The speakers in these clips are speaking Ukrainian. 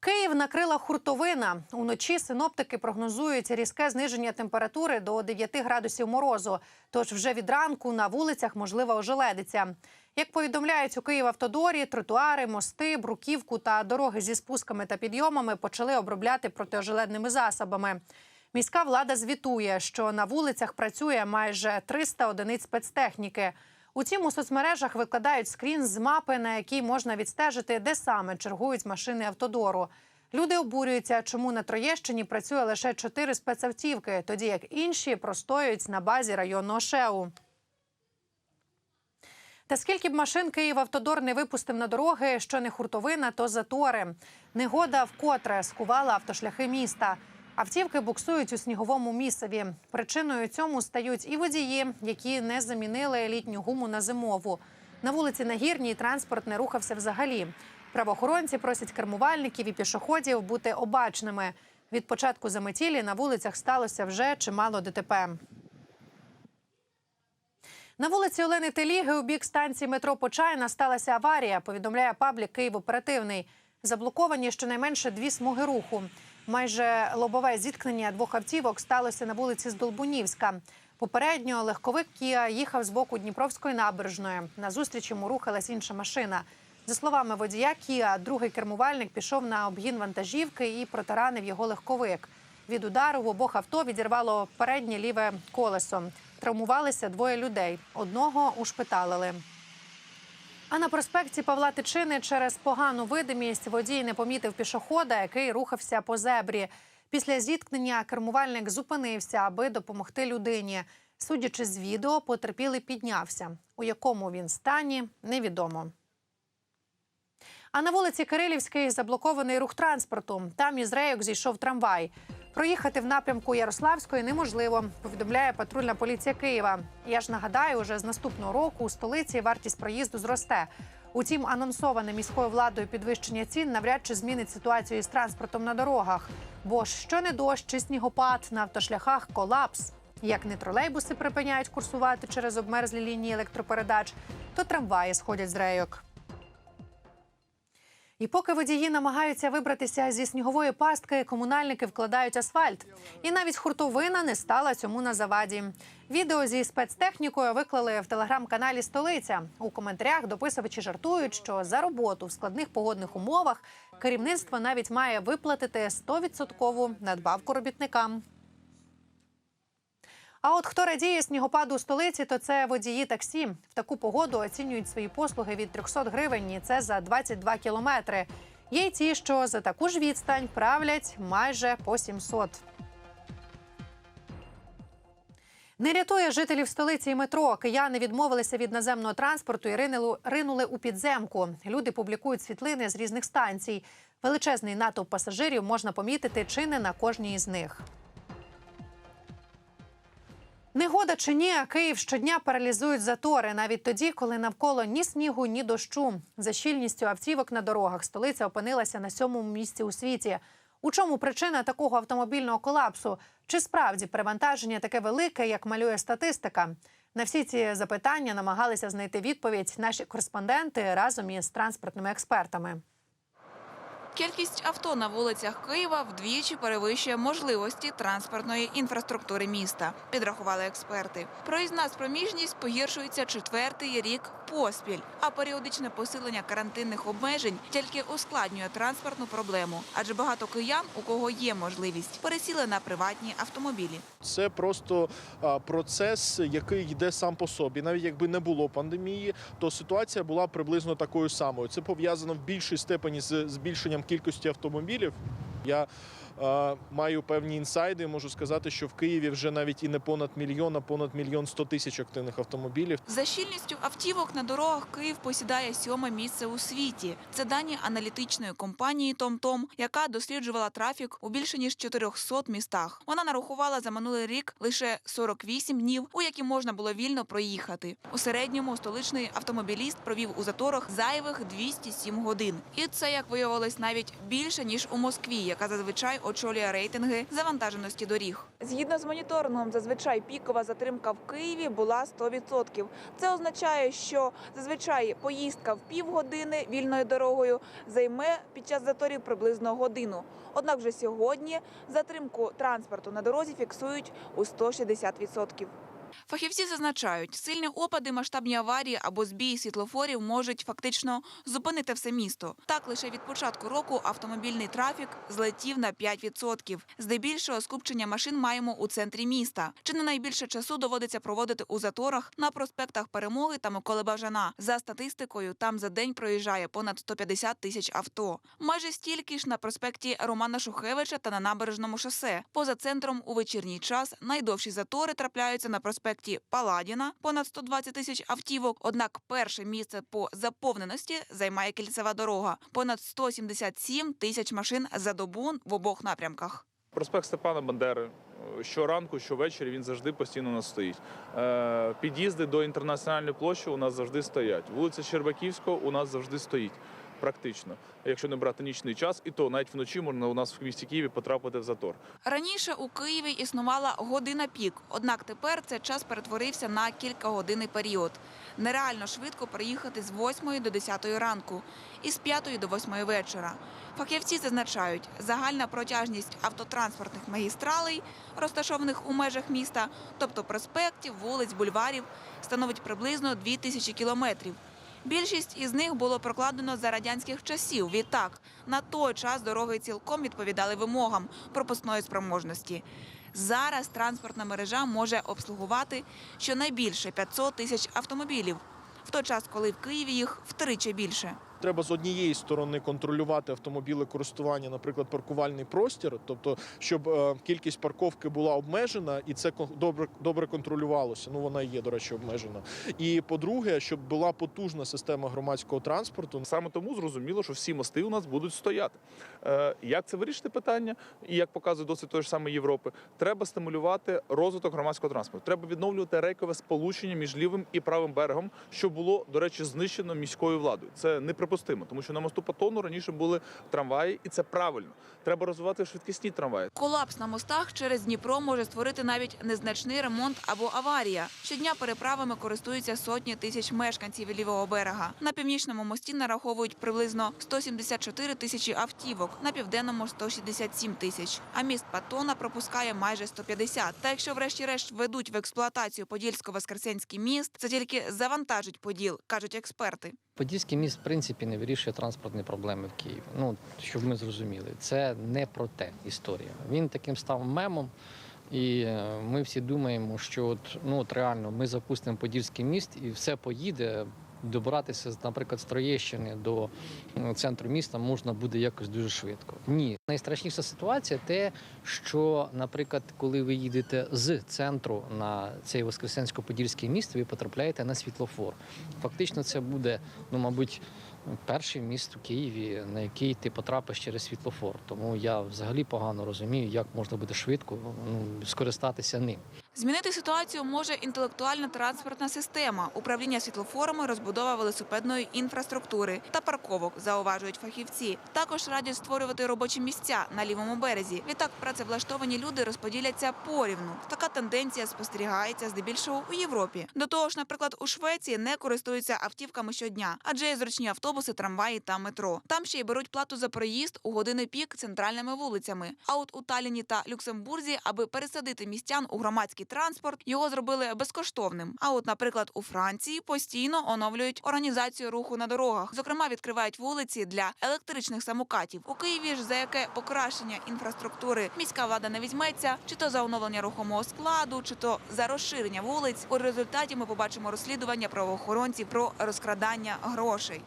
Київ накрила хуртовина. Уночі синоптики прогнозують різке зниження температури до 9 градусів морозу. Тож вже від ранку на вулицях можлива ожеледиця. Як повідомляють у Київавтодорі, тротуари, мости, бруківку та дороги зі спусками та підйомами почали обробляти протиожеледними засобами. Міська влада звітує, що на вулицях працює майже 300 одиниць спецтехніки. Утім, у соцмережах викладають скрін з мапи, на якій можна відстежити, де саме чергують машини автодору. Люди обурюються, чому на Троєщині працює лише чотири спецавтівки, тоді як інші простоюють на базі районного ШЕУ. Та скільки б машин Київавтодор не випустив на дороги, що не хуртовина, то затори. Негода вкотре скувала автошляхи міста. Автівки буксують у сніговому місцеві. Причиною цьому стають і водії, які не замінили літню гуму на зимову. На вулиці Нагірній транспорт не рухався взагалі. Правоохоронці просять кермувальників і пішоходів бути обачними. Від початку заметілі на вулицях сталося вже чимало ДТП. На вулиці Олени Теліги у бік станції метро Почайна сталася аварія. Повідомляє паблік Київ оперативний. Заблоковані щонайменше дві смуги руху. Майже лобове зіткнення двох автівок сталося на вулиці Здолбунівська. Попередньо легковик Кія їхав з боку Дніпровської набережної. На зустріч йому рухалась інша машина. За словами водія Кія, другий кермувальник пішов на обгін вантажівки і протаранив його легковик. Від удару в обох авто відірвало переднє ліве колесо. Травмувалися двоє людей. Одного ушпиталили. А на проспекті Павла Тичини через погану видимість водій не помітив пішохода, який рухався по зебрі. Після зіткнення кермувальник зупинився, аби допомогти людині. Судячи з відео, потерпілий піднявся. У якому він стані, невідомо. А на вулиці Кирилівській заблокований рух транспорту. Там із рейок зійшов трамвай. Проїхати в напрямку Ярославської неможливо, повідомляє патрульна поліція Києва. Я ж нагадаю, уже з наступного року у столиці вартість проїзду зросте. Утім, анонсоване міською владою підвищення цін навряд чи змінить ситуацію із транспортом на дорогах. Бо що не дощ чи снігопад на автошляхах колапс. Як не тролейбуси припиняють курсувати через обмерзлі лінії електропередач, то трамваї сходять з рейок. І поки водії намагаються вибратися зі снігової пастки, комунальники вкладають асфальт. І навіть хуртовина не стала цьому на заваді. Відео зі спецтехнікою виклали в телеграм-каналі Столиця. У коментарях дописувачі жартують, що за роботу в складних погодних умовах керівництво навіть має виплатити 100% надбавку робітникам. А от хто радіє снігопаду у столиці, то це водії таксі. В таку погоду оцінюють свої послуги від 300 гривень. Це за 22 кілометри. Є й ті, що за таку ж відстань правлять майже по 700. Не рятує жителів столиці і метро. Кияни відмовилися від наземного транспорту і ринули у підземку. Люди публікують світлини з різних станцій. Величезний натовп пасажирів можна помітити чи не на кожній із них. Негода чи ні, Київ щодня паралізують затори, навіть тоді, коли навколо ні снігу, ні дощу. За щільністю автівок на дорогах столиця опинилася на сьомому місці у світі. У чому причина такого автомобільного колапсу? Чи справді перевантаження таке велике, як малює статистика? На всі ці запитання намагалися знайти відповідь наші кореспонденти разом із транспортними експертами. Кількість авто на вулицях Києва вдвічі перевищує можливості транспортної інфраструктури міста, підрахували експерти. Проїзна спроміжність погіршується четвертий рік поспіль, а періодичне посилення карантинних обмежень тільки ускладнює транспортну проблему, адже багато киян, у кого є можливість, пересіли на приватні автомобілі. Це просто процес, який йде сам по собі. Навіть якби не було пандемії, то ситуація була приблизно такою самою. Це пов'язано в більшій степені з збільшенням кількості автомобілів. Я маю певні інсайди. Можу сказати, що в Києві вже навіть і не понад мільйон, а понад мільйон сто тисяч активних автомобілів. За щільністю автівок на дорогах Київ посідає сьоме місце у світі. Це дані аналітичної компанії TomTom, яка досліджувала трафік у більше ніж 400 містах. Вона нарахувала за минулий рік лише 48 днів, у які можна було вільно проїхати. У середньому столичний автомобіліст провів у заторах зайвих 207 годин. І це, як виявилось, навіть більше ніж у Москві, яка зазвичай очолює рейтинги завантаженості доріг. Згідно з моніторингом, зазвичай пікова затримка в Києві була 100%. Це означає, що зазвичай поїздка в півгодини вільною дорогою займе під час заторів приблизно годину. Однак вже сьогодні затримку транспорту на дорозі фіксують у 160%. Фахівці зазначають, сильні опади, масштабні аварії або збій світлофорів можуть фактично зупинити все місто. Так лише від початку року автомобільний трафік злетів на 5%. Здебільшого скупчення машин маємо у центрі міста. Чи не найбільше часу доводиться проводити у заторах на проспектах Перемоги та Миколи Бажана. За статистикою, там за день проїжджає понад 150 тисяч авто. Майже стільки ж на проспекті Романа Шухевича та на набережному шосе. Поза центром у вечірній час найдовші затори трапляються на проспекті Паладіна понад 120 тисяч автівок. Однак перше місце по заповненості займає кільцева дорога понад 177 тисяч машин за добу в обох напрямках. Проспект Степана Бандери. Щоранку, щовечері він завжди постійно у нас стоїть. Е, Під'їзди до інтернаціональної площі у нас завжди стоять. Вулиця Щербаківського у нас завжди стоїть. Практично, якщо не брати нічний час, і то навіть вночі можна у нас в місті Києві потрапити в затор. Раніше у Києві існувала година пік, однак тепер цей час перетворився на кількагодинний період. Нереально швидко приїхати з 8 до 10 ранку і з 5 до 8 вечора. Фахівці зазначають, загальна протяжність автотранспортних магістралей, розташованих у межах міста, тобто проспектів, вулиць, бульварів, становить приблизно 2000 кілометрів. Більшість із них було прокладено за радянських часів. Відтак, на той час дороги цілком відповідали вимогам пропускної спроможності. Зараз транспортна мережа може обслугувати щонайбільше 500 тисяч автомобілів, в той час, коли в Києві їх втричі більше. Треба з однієї сторони контролювати автомобіле користування, наприклад, паркувальний простір, тобто, щоб е, кількість парковки була обмежена, і це добре добре контролювалося. Ну вона є, до речі, обмежена. І по-друге, щоб була потужна система громадського транспорту. Саме тому зрозуміло, що всі мости у нас будуть стояти. Е, Як це вирішити питання? І як показує досвід тої ж самої Європи, треба стимулювати розвиток громадського транспорту. Треба відновлювати рейкове сполучення між лівим і правим берегом, що було, до речі, знищено міською владою. Це неприпустимо, тому що на мосту Патону раніше були трамваї, і це правильно. Треба розвивати швидкісні трамваї. Колапс на мостах через Дніпро може створити навіть незначний ремонт або аварія. Щодня переправами користуються сотні тисяч мешканців лівого берега. На північному мості нараховують приблизно 174 тисячі автівок, на південному 167 тисяч. А міст Патона пропускає майже 150. Та якщо врешті-решт введуть в експлуатацію Подільсько-Воскресенський міст, це тільки завантажить Поділ, кажуть експерти. Подільський міст, в принципі, не вирішує транспортні проблеми в Києві. Ну, щоб ми зрозуміли, це не про те історія. Він таким став мемом, і е, ми всі думаємо, що от, ну, от реально ми запустимо Подільський міст і все поїде. Добратися, наприклад, з Троєщини до центру міста можна буде якось дуже швидко. Ні, найстрашніша ситуація те, що, наприклад, коли ви їдете з центру на цей Воскресенсько-Подільський міст, ви потрапляєте на світлофор. Фактично, це буде, ну, мабуть, перший міст у Києві, на який ти потрапиш через світлофор. Тому я взагалі погано розумію, як можна буде швидко ну, скористатися ним. Змінити ситуацію може інтелектуальна транспортна система, управління світлофорами, розбудова велосипедної інфраструктури та парковок, зауважують фахівці. Також радять створювати робочі місця на лівому березі. Відтак працевлаштовані люди розподіляться порівну. Така тенденція спостерігається здебільшого у Європі. До того ж, наприклад, у Швеції не користуються автівками щодня, адже є зручні автобуси, трамваї та метро. Там ще й беруть плату за проїзд у години пік центральними вулицями. А от у Таліні та Люксембурзі, аби пересадити містян у громадський транспорт, його зробили безкоштовним. А от, наприклад, у Франції постійно оновлюють організацію руху на дорогах. Зокрема, відкривають вулиці для електричних самокатів. У Києві ж за яке покращення інфраструктури міська влада не візьметься, чи то за оновлення рухомого складу, чи то за розширення вулиць. У результаті ми побачимо розслідування правоохоронців про розкрадання грошей.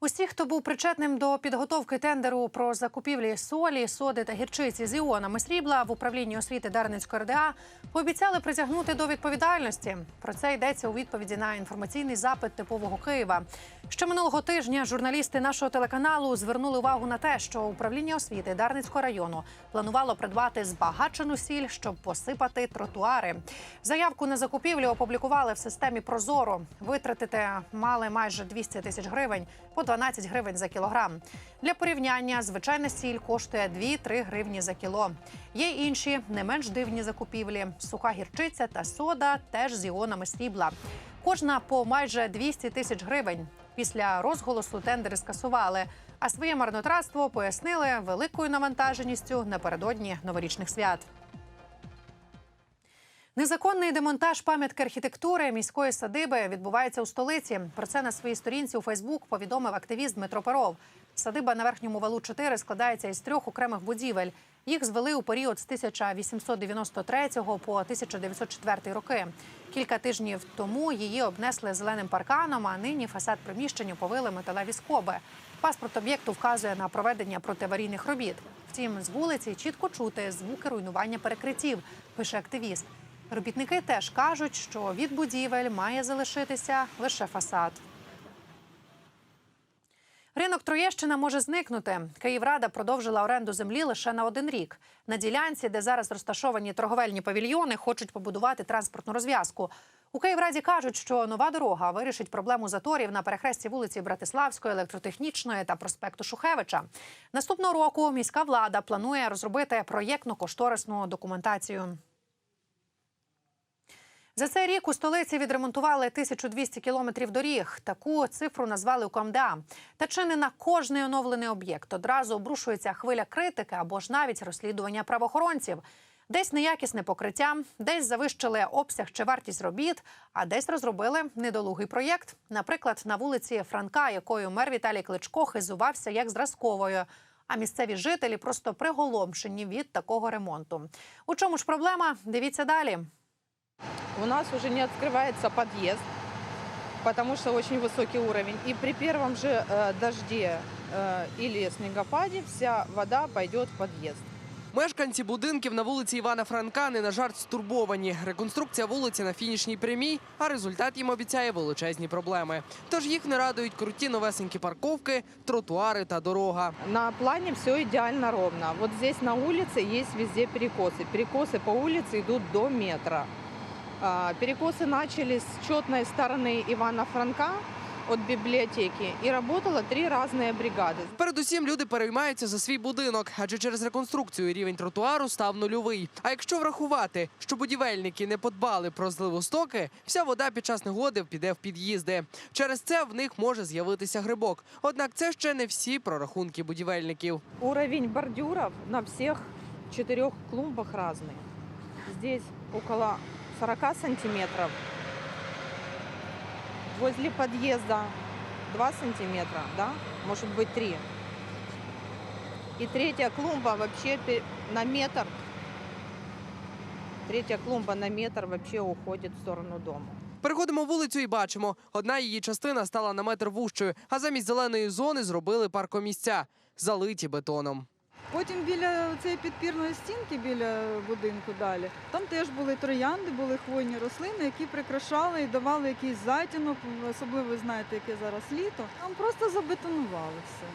Усі, хто був причетним до підготовки тендеру про закупівлі солі, соди та гірчиці з іонами срібла в управлінні освіти Дарницької РДА, пообіцяли притягнути до відповідальності. Про це йдеться у відповіді на інформаційний запит типового Києва. Ще минулого тижня журналісти нашого телеканалу звернули увагу на те, що управління освіти Дарницького району планувало придбати збагачену сіль, щоб посипати тротуари. Заявку на закупівлю опублікували в системі Прозоро. Витратити мали майже 200 тисяч гривень. По 112 гривень за кілограм. Для порівняння звичайна сіль коштує 2-3 гривні за кіло. Є інші не менш дивні закупівлі: суха гірчиця та сода теж з іонами срібла. Кожна по майже 200 тисяч гривень. Після розголосу тендери скасували. А своє марнотратство пояснили великою навантаженістю напередодні новорічних свят. Незаконний демонтаж пам'ятки архітектури міської садиби відбувається у столиці. Про це на своїй сторінці у Фейсбук повідомив активіст Дмитро Перов. Садиба на верхньому валу 4 складається із трьох окремих будівель. Їх звели у період з 1893 по 1904 роки. Кілька тижнів тому її обнесли зеленим парканом, а нині фасад приміщення повили металеві скоби. Паспорт об'єкту вказує на проведення протиаварійних робіт. Втім, з вулиці чітко чути звуки руйнування перекриттів, пише активіст. Робітники теж кажуть, що від будівель має залишитися лише фасад. Ринок Троєщина може зникнути. Київрада продовжила оренду землі лише на один рік. На ділянці, де зараз розташовані торговельні павільйони, хочуть побудувати транспортну розв'язку. У Київраді кажуть, що нова дорога вирішить проблему заторів на перехресті вулиці Братиславської, електротехнічної та проспекту Шухевича. Наступного року міська влада планує розробити проєктно-кошторисну документацію. За цей рік у столиці відремонтували 1200 кілометрів доріг. Таку цифру назвали у КМДА. Та чи не на кожний оновлений об'єкт одразу обрушується хвиля критики або ж навіть розслідування правоохоронців. Десь неякісне покриття, десь завищили обсяг чи вартість робіт, а десь розробили недолугий проєкт. Наприклад, на вулиці Франка, якою мер Віталій Кличко хизувався як зразковою. А місцеві жителі просто приголомшені від такого ремонту. У чому ж проблема? Дивіться далі. У нас уже не открывается подъезд, потому что очень высокий уровень. И при первом же э, дожде э, или снегопаде вся вода пойдет в подъезд. Мешканці будинків на вулиці Івана Франка не на жарт стурбовані. Реконструкція вулиці на фінішній прямій, а результат їм обіцяє величезні проблеми. Тож їх не радують круті новесенькі парковки, тротуари та дорога. На плане все идеально ровно. Вот здесь на улице есть везде перекосы. Перекосы по улице идут до метра. А, Перекосы начались с четной стороны Ивана Франка от библиотеки. И работало три разные бригады. Передусім люди переймаються за свій будинок, адже через реконструкцію рівень тротуару став нульовий. А якщо врахувати, що будівельники не подбали про зливостоки, вся вода під час негоди піде в під'їзди. Через це в них може з'явитися грибок. Однак це ще не всі прорахунки будівельників. Уровень бордюров на всех четырех клумбах разный. Здесь около 40 сантиметров. Возле подъезда 2 сантиметра, да? Может быть 3. И третья клумба вообще на метр. Третья клумба на метр вообще уходит в сторону дома. Переходимо вулицю і бачимо, одна її частина стала на метр вужчою, а замість зеленої зони зробили паркомісця, залиті бетоном. Потім біля цієї підпірної стінки, біля будинку далі, там теж були троянди, були хвойні рослини, які прикрашали і давали якийсь затінок, особливо ви знаєте, яке зараз літо. Там просто забетонували все.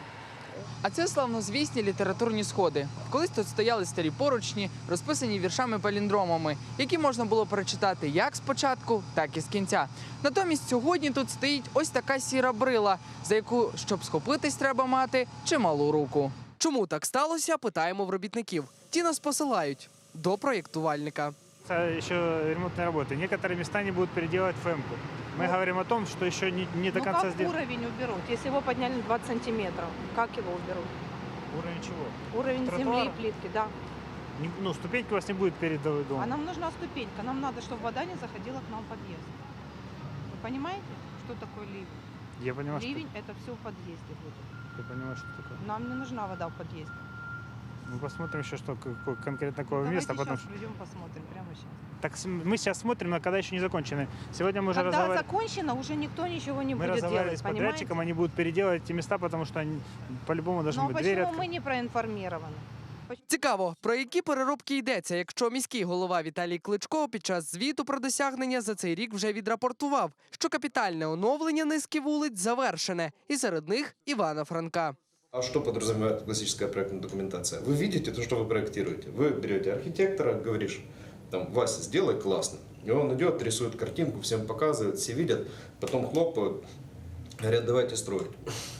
А це славнозвісні літературні сходи. Колись тут стояли старі поручні, розписані віршами-паліндромами, які можна було прочитати як спочатку, так і з кінця. Натомість сьогодні тут стоїть ось така сіра брила, за яку, щоб схопитись, треба мати чималу руку. Чому так сталося? Питаємо в робітників. Ті нас посилають до проєктувальника. Это еще ремонтные работы. Некоторые места не будут переделать ФЭМку. Мы говорим о том, что еще не, не до ну конца как сделано. уровень уберут? Если его подняли на 20 сантиметров, как его уберут? Уровень чего? Уровень земли Тротуара? и плитки, да. Не- ну, ступеньки у вас не будет перед домом. А нам нужна ступенька. Нам надо, чтобы вода не заходила к нам в подъезд. Вы понимаете, что такое ливень? Я понимаю, что, Ливень это все в подъезде будет. я понимаю, что такое. Нам не нужна вода в подъезде. Мы посмотрим еще, что какое конкретно какое Давайте место. Потом... сейчас придем посмотрим прямо сейчас. Так с- мы сейчас смотрим, но когда еще не закончены. Сегодня мы уже Когда разговаривали. закончено, уже никто ничего не Мы будет разговаривали делать, с понимаете? подрядчиком, они будут переделывать эти места, потому что они по-любому должны Но быть двери почему открыты. мы не проинформированы? Цікаво, про які переробки йдеться, якщо міський голова Віталій Кличко під час звіту про досягнення за цей рік вже відрапортував, що капітальне оновлення низки вулиць завершене, і серед них Івана Франка. А что подразумевает классическая проектная документация? Вы видите то, что вы проектируете. Вы берете архитектора, говоришь, там, Вася, сделай классно. И он идет, рисует картинку, всем показывает, все видят, потом хлопают, говорят, давайте строить.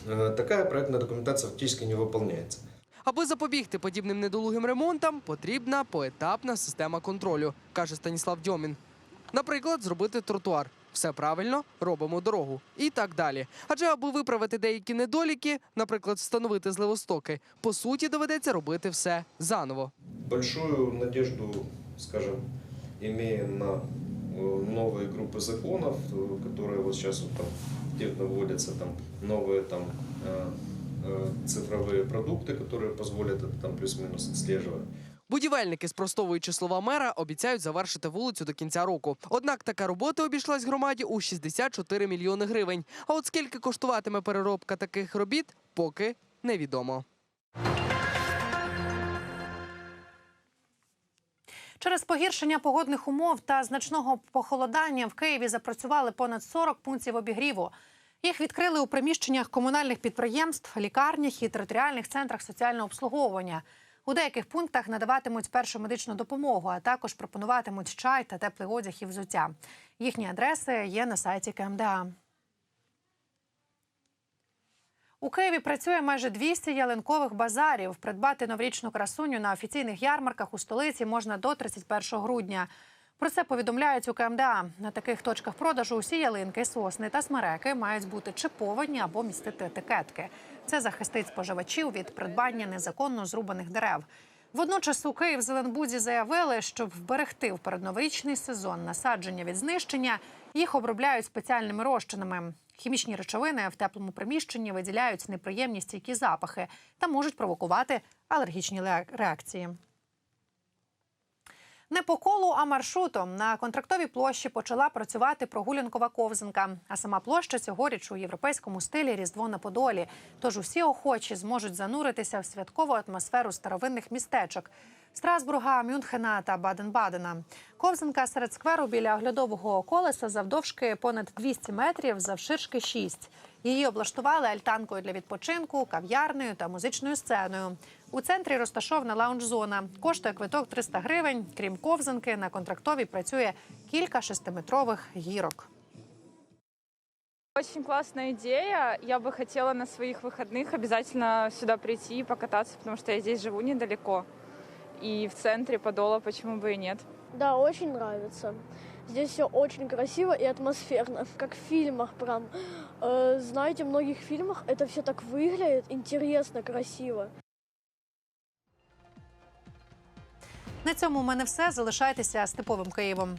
э, такая проектная документация фактически не выполняется. Аби запобігти подібним недолугим ремонтам, потрібна поетапна система контролю, каже Станіслав Дьомін. Наприклад, зробити тротуар. Все правильно, робимо дорогу і так далі. Адже аби виправити деякі недоліки, наприклад, встановити зливостоки, по суті доведеться робити все заново. Большую надежду, скажем, имея на э, новые группы законов, э, которые вот сейчас вот там активно вводятся, там новые там э, э, цифровые продукты, которые позволят это там плюс-минус отслеживать. Будівельники, спростовуючи слова мера, обіцяють завершити вулицю до кінця року. Однак така робота обійшлась громаді у 64 мільйони гривень. А от скільки коштуватиме переробка таких робіт, поки невідомо. Через погіршення погодних умов та значного похолодання в Києві запрацювали понад 40 пунктів обігріву. Їх відкрили у приміщеннях комунальних підприємств, лікарнях і територіальних центрах соціального обслуговування. У деяких пунктах надаватимуть першу медичну допомогу, а також пропонуватимуть чай та теплий одяг і взуття. Їхні адреси є на сайті КМДА. У Києві працює майже 200 ялинкових базарів. Придбати новорічну красуню на офіційних ярмарках у столиці можна до 31 грудня. Про це повідомляють у КМДА. На таких точках продажу усі ялинки, сосни та смереки мають бути чиповані або містити етикетки. Це захистить споживачів від придбання незаконно зрубаних дерев. Водночас у Київ-Зеленбуді заявили, щоб вберегти в передноворічний сезон насадження від знищення, їх обробляють спеціальними розчинами. Хімічні речовини в теплому приміщенні виділяють неприємні стійкі запахи та можуть провокувати алергічні реакції. Не по колу, а маршрутом на контрактовій площі почала працювати прогулянкова ковзанка. А сама площа цьогоріч у європейському стилі Різдво на Подолі. Тож усі охочі зможуть зануритися в святкову атмосферу старовинних містечок Страсбурга, Мюнхена та Баден-Бадена. Ковзанка серед скверу біля оглядового колеса завдовжки понад 200 метрів, завширшки 6. Її облаштували альтанкою для відпочинку, кав'ярнею та музичною сценою. У центрі розташована лаунж-зона. Коштує квиток 300 гривень. Крім ковзанки, на контрактовій працює кілька шестиметрових гірок. Очень классная идея. Я бы хотела на своих выходных обязательно сюда прийти и покататься, потому что я здесь живу недалеко. И в центре Подола, почему бы и нет. Да, очень нравится. Здесь все очень красиво и атмосферно, как в фильмах прям. Э, знаете, в многих фильмах это все так выглядит интересно, красиво. На цьому у мене все. Залишайтеся з типовим Києвом.